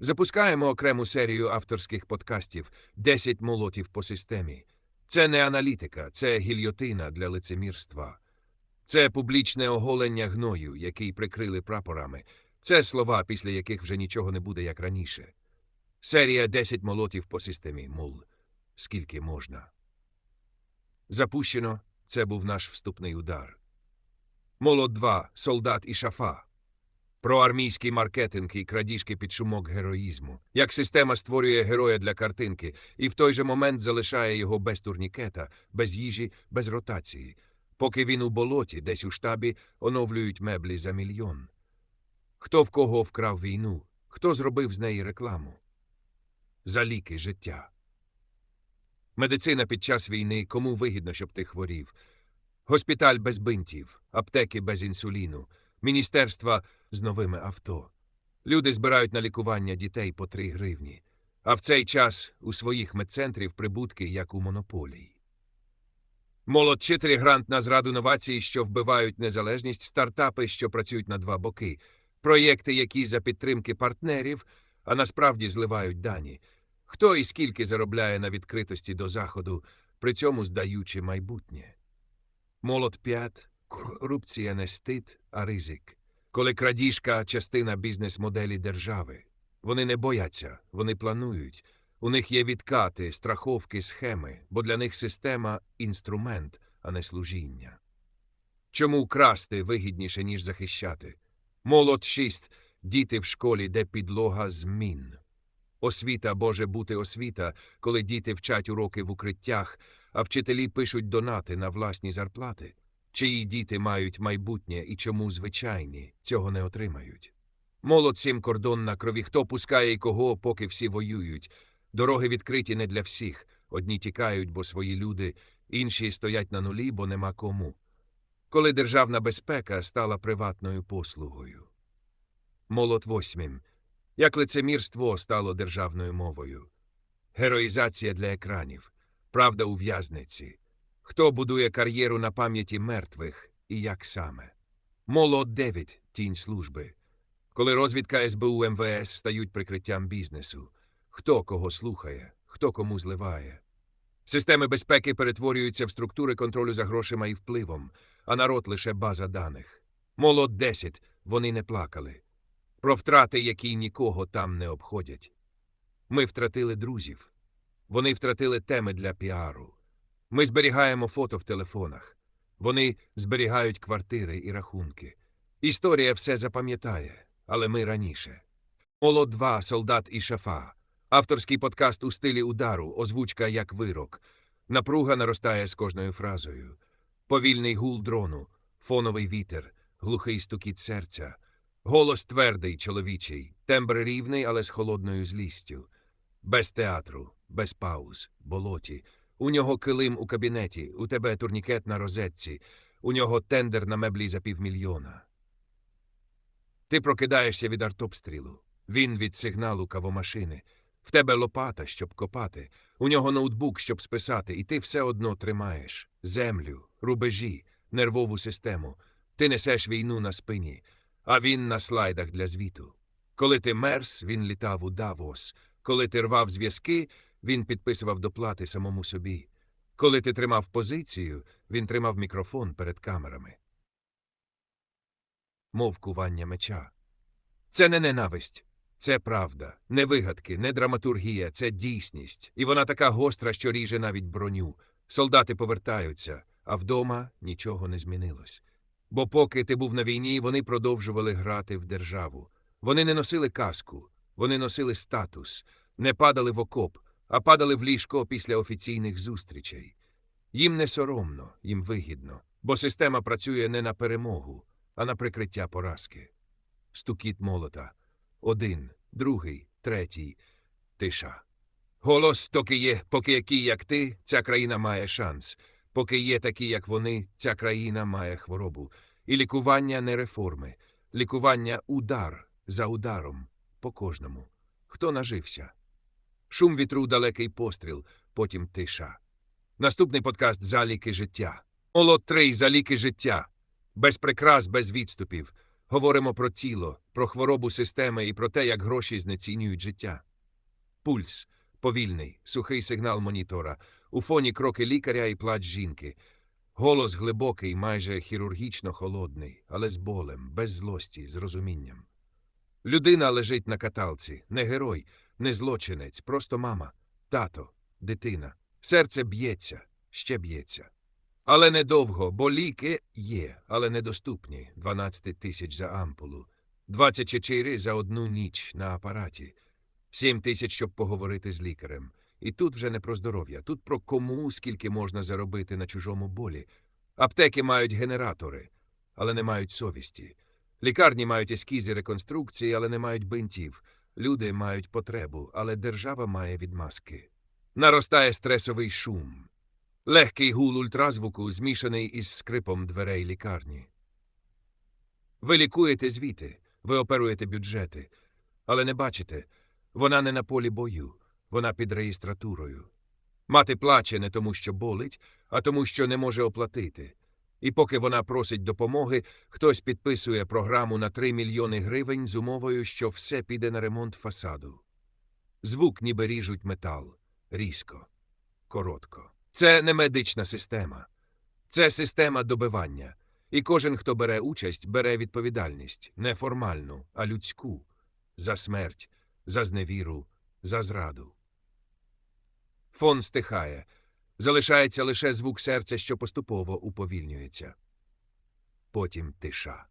Запускаємо окрему серію авторських подкастів «10 молотів по системі. Це не аналітика, це гільйотина для лицемірства. Це публічне оголення гною, який прикрили прапорами. Це слова, після яких вже нічого не буде, як раніше. Серія «10 молотів по системі, мул. Скільки можна. Запущено. Це був наш вступний удар. Молот 2. Солдат і шафа. Про армійський маркетинг і крадіжки під шумок героїзму. Як система створює героя для картинки і в той же момент залишає його без турнікета, без їжі, без ротації. Поки він у болоті, десь у штабі, оновлюють меблі за мільйон. Хто в кого вкрав війну, хто зробив з неї рекламу? За ліки життя. Медицина під час війни кому вигідно, щоб ти хворів. Госпіталь без бинтів, аптеки без інсуліну, міністерства з новими авто. Люди збирають на лікування дітей по 3 гривні, а в цей час у своїх медцентрів прибутки, як у монополії. Молод 4 грант на зраду новацій, що вбивають незалежність, стартапи, що працюють на два боки, проєкти, які за підтримки партнерів, а насправді зливають дані. Хто і скільки заробляє на відкритості до заходу, при цьому здаючи майбутнє. Молот 5 корупція не стид, а ризик. Коли крадіжка частина бізнес-моделі держави. Вони не бояться, вони планують. У них є відкати, страховки, схеми, бо для них система інструмент, а не служіння. Чому красти вигідніше, ніж захищати? Молот 6 діти в школі, де підлога змін. Освіта може бути освіта, коли діти вчать уроки в укриттях, а вчителі пишуть донати на власні зарплати. Чиї діти мають майбутнє і чому звичайні цього не отримають. Молод сім кордон на крові, хто пускає і кого, поки всі воюють. Дороги відкриті не для всіх. Одні тікають, бо свої люди, інші стоять на нулі, бо нема кому. Коли державна безпека стала приватною послугою. Молот восьмим. Як лицемірство стало державною мовою. Героїзація для екранів. Правда у в'язниці. Хто будує кар'єру на пам'яті мертвих і як саме? Молот 9 тінь служби. Коли розвідка СБУ МВС стають прикриттям бізнесу. Хто кого слухає, хто кому зливає. Системи безпеки перетворюються в структури контролю за грошима і впливом, а народ лише база даних. Молот 10 вони не плакали. Про втрати, які нікого там не обходять. Ми втратили друзів. Вони втратили теми для піару. Ми зберігаємо фото в телефонах. Вони зберігають квартири і рахунки. Історія все запам'ятає, але ми раніше. Молот 2 солдат і шафа. Авторський подкаст у стилі удару, озвучка як вирок. Напруга наростає з кожною фразою. Повільний гул дрону, фоновий вітер, глухий стукіт серця, голос твердий, чоловічий, тембр рівний, але з холодною злістю. Без театру, без пауз, болоті. У нього килим у кабінеті, у тебе турнікет на розетці, у нього тендер на меблі за півмільйона. Ти прокидаєшся від артобстрілу, він від сигналу кавомашини. В тебе лопата, щоб копати, у нього ноутбук, щоб списати, і ти все одно тримаєш землю, рубежі, нервову систему. Ти несеш війну на спині, а він на слайдах для звіту. Коли ти мерз, він літав у Давос. Коли ти рвав зв'язки, він підписував доплати самому собі. Коли ти тримав позицію, він тримав мікрофон перед камерами. Мов кування меча. Це не ненависть. Це правда, не вигадки, не драматургія, це дійсність. І вона така гостра, що ріже навіть броню. Солдати повертаються, а вдома нічого не змінилось. Бо поки ти був на війні, вони продовжували грати в державу. Вони не носили каску, вони носили статус, не падали в окоп, а падали в ліжко після офіційних зустрічей. Їм не соромно, їм вигідно, бо система працює не на перемогу, а на прикриття поразки. Стукіт молота. Один, другий, третій. Тиша. Голос, доки є, поки які, як ти, ця країна має шанс. Поки є такі, як вони, ця країна має хворобу. І лікування не реформи. Лікування удар за ударом по кожному. Хто нажився? Шум вітру, далекий постріл, потім тиша. Наступний подкаст Заліки життя. Молот 3 Заліки життя. Без прикрас, без відступів. Говоримо про тіло, про хворобу системи і про те, як гроші знецінюють життя. Пульс повільний, сухий сигнал монітора, у фоні кроки лікаря і плач жінки. Голос глибокий, майже хірургічно холодний, але з болем, без злості, з розумінням. Людина лежить на каталці, не герой, не злочинець, просто мама, тато, дитина. Серце б'ється, ще б'ється. Але недовго, бо ліки є, але недоступні 12 тисяч за ампулу, 24 за одну ніч на апараті, 7 тисяч, щоб поговорити з лікарем. І тут вже не про здоров'я, тут про кому скільки можна заробити на чужому болі. Аптеки мають генератори, але не мають совісті. Лікарні мають ескізи реконструкції, але не мають бинтів. Люди мають потребу, але держава має відмазки. Наростає стресовий шум. Легкий гул ультразвуку змішаний із скрипом дверей лікарні. Ви лікуєте звіти, ви оперуєте бюджети, але не бачите, вона не на полі бою, вона під реєстратурою. Мати плаче не тому, що болить, а тому, що не може оплатити. І поки вона просить допомоги, хтось підписує програму на 3 мільйони гривень з умовою, що все піде на ремонт фасаду. Звук ніби ріжуть метал. Різко. Коротко. Це не медична система. Це система добивання. І кожен, хто бере участь, бере відповідальність не формальну, а людську за смерть, за зневіру, за зраду. Фон стихає. Залишається лише звук серця, що поступово уповільнюється. Потім тиша.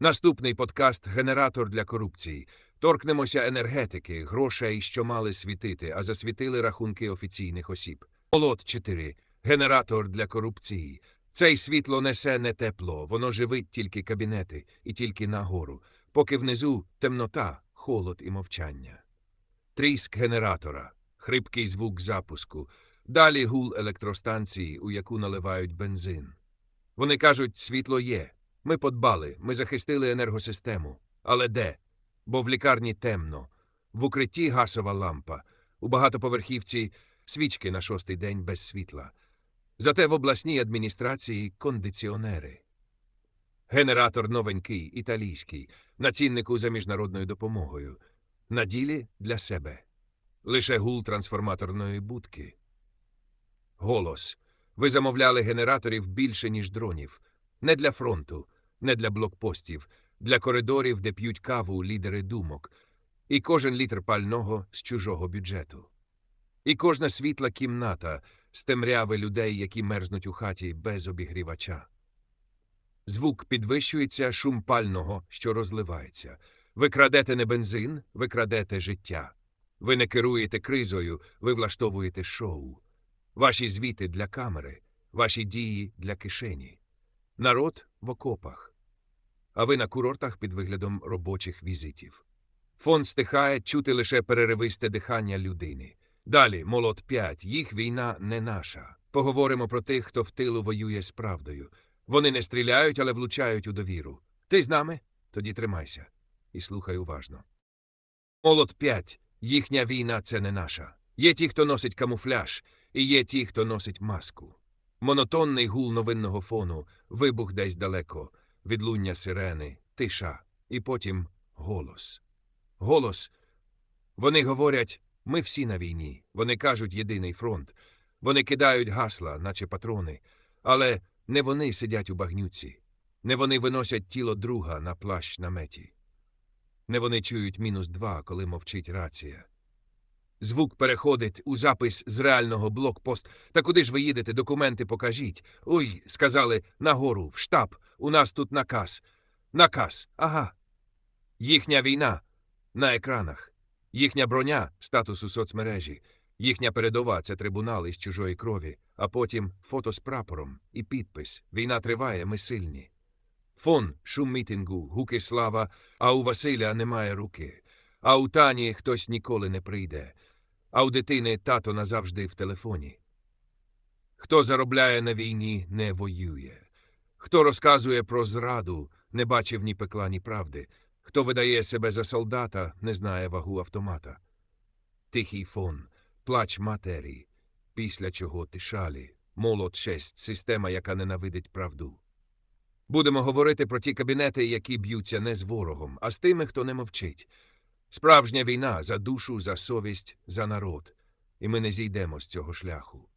Наступний подкаст Генератор для корупції. Торкнемося енергетики, грошей, що мали світити, а засвітили рахунки офіційних осіб. Молот 4. Генератор для корупції. Цей світло несе не тепло, воно живить тільки кабінети і тільки нагору, поки внизу темнота, холод і мовчання. Тріск генератора, хрипкий звук запуску, далі гул електростанції, у яку наливають бензин. Вони кажуть, світло є. Ми подбали, ми захистили енергосистему. Але де? Бо в лікарні темно, в укритті гасова лампа, у багатоповерхівці свічки на шостий день без світла. Зате в обласній адміністрації кондиціонери. Генератор новенький, італійський, на ціннику за міжнародною допомогою. На ділі для себе. Лише гул трансформаторної будки. Голос. Ви замовляли генераторів більше, ніж дронів. Не для фронту, не для блокпостів, для коридорів, де п'ють каву лідери думок. І кожен літр пального з чужого бюджету. І кожна світла кімната з темряви людей, які мерзнуть у хаті без обігрівача. Звук підвищується шум пального, що розливається. Ви крадете не бензин, ви крадете життя. Ви не керуєте кризою, ви влаштовуєте шоу. Ваші звіти для камери, ваші дії для кишені. Народ в окопах. А ви на курортах під виглядом робочих візитів. Фон стихає чути лише переривисте дихання людини. Далі, молот 5, їх війна не наша. Поговоримо про тих, хто в тилу воює з правдою. Вони не стріляють, але влучають у довіру. Ти з нами? Тоді тримайся. І слухай уважно. Молот 5. Їхня війна це не наша. Є ті, хто носить камуфляж, і є ті, хто носить маску. Монотонний гул новинного фону, вибух десь далеко, відлуння сирени, тиша, і потім голос. Голос. Вони говорять, ми всі на війні. Вони кажуть єдиний фронт. Вони кидають гасла, наче патрони. Але не вони сидять у багнюці, не вони виносять тіло друга на плащ наметі. Не вони чують мінус два, коли мовчить рація. Звук переходить у запис з реального блокпост. Та куди ж ви їдете? Документи покажіть. Ой, сказали, нагору, в штаб. У нас тут наказ. Наказ. Ага. Їхня війна на екранах. Їхня броня статус у соцмережі. Їхня передова це трибунал із чужої крові, а потім фото з прапором і підпис. Війна триває, ми сильні. Фон, шум мітингу, гуки слава, а у Василя немає руки. А у Тані хтось ніколи не прийде. А у дитини тато назавжди в телефоні. Хто заробляє на війні, не воює. Хто розказує про зраду, не бачив ні пекла, ні правди. Хто видає себе за солдата, не знає вагу автомата. Тихий фон, плач матері, після чого ти шалі, молот шесть, система, яка ненавидить правду. Будемо говорити про ті кабінети, які б'ються не з ворогом, а з тими, хто не мовчить. Справжня війна за душу, за совість, за народ. І ми не зійдемо з цього шляху.